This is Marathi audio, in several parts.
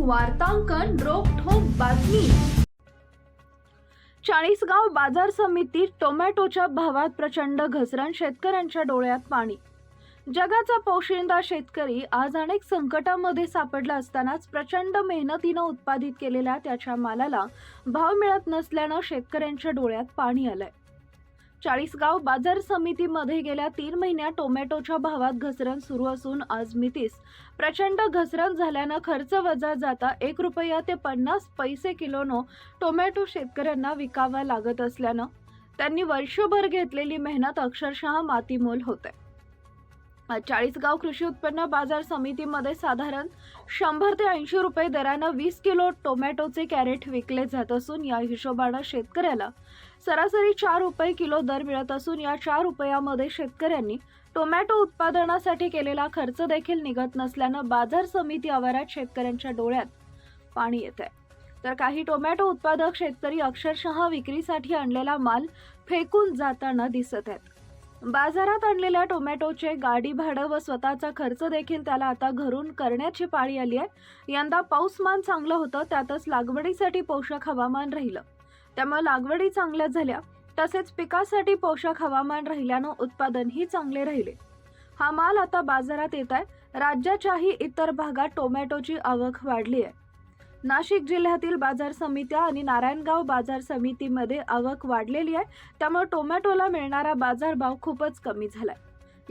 वार्तांकन रोखोक बातमी. चाळीसगाव बाजार समितीत टोमॅटोच्या भावात प्रचंड घसरण शेतकऱ्यांच्या डोळ्यात पाणी. जगाचा पोशिंदा शेतकरी आज अनेक संकटामध्ये सापडला असतानाच प्रचंड मेहनतीनं उत्पादित केलेल्या त्याच्या मालाला भाव मिळत नसल्यानं शेतकऱ्यांच्या डोळ्यात पाणी आलंय. चाळीसगाव बाजार समितीमध्ये गेल्या तीन महिन्यात टोमॅटोच्या भावात घसरण सुरू असून आज मितीस. प्रचंड घसरण झाल्यानं खर्च वजा जाता एक रुपया ते पन्नास पैसे किलोनं टोमॅटो शेतकऱ्यांना विकावा लागत असल्यानं त्यांनी वर्षभर घेतलेली मेहनत अक्षरशः मातीमोल होते. चाळीसगाव कृषी उत्पन्न बाजार समितीमध्ये साधारण शंभर ते ऐंशी रुपये दरानं वीस किलो टोमॅटोचे कॅरेट विकले जात असून या हिशोबानं शेतकऱ्याला सरासरी चार रुपये किलो दर मिळत असून या चार रुपयामध्ये शेतकऱ्यांनी टोमॅटो उत्पादनासाठी केलेला खर्च देखील निघत नसल्यानं बाजार समिती आवारात शेतकऱ्यांच्या डोळ्यात पाणी येत आहे तर काही टोमॅटो उत्पादक शेतकरी अक्षरशः विक्रीसाठी आणलेला माल फेकून जाताना दिसत आहेत. बाजारात आणलेल्या टोमॅटोचे गाडी भाडं व स्वतःचा खर्च देखील त्याला आता घरून करण्याची पाळी आली आहे. यंदा पाऊसमान चांगलं होतं त्यातच लागवडीसाठी पोषक हवामान राहिलं. त्यामुळे लागवडी चांगल्या झाल्या. तसेच पिकासाठी पोषक हवामान राहिल्यानं उत्पादनही चांगले राहिले. हा माल आता बाजारात येत आहे. राज्याच्याही इतर भागात टोमॅटोची आवक वाढली आहे. नाशिक जिल्ह्यातील बाजार समित्या आणि नारायणगाव बाजार समितीमध्ये आवक वाढलेली आहे. त्यामुळे टोमॅटोला मिळणारा बाजारभाव खूपच कमी झालाय.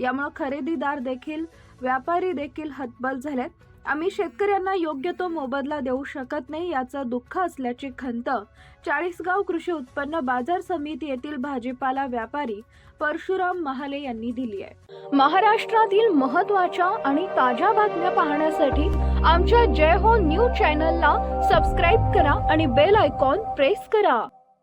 यामुळे खरेदीदार देखील व्यापारी देखील हतबल झालेत. आम्ही शेतकऱ्यांना योग्य तो मोबदला देऊ शकत नाही याचं दुःख असल्याची खंत. चाळीसगाव कृषी उत्पन्न बाजार समिती येथील भाजीपाला व्यापारी परशुराम महाले यांनी दिली आहे. महाराष्ट्रातील महत्त्वाच्या आणि ताज्या बातम्या पाहण्यासाठी आमच्या जय हो न्यूज चॅनलला सबस्क्राईब करा आणि बेल आयकॉन प्रेस करा.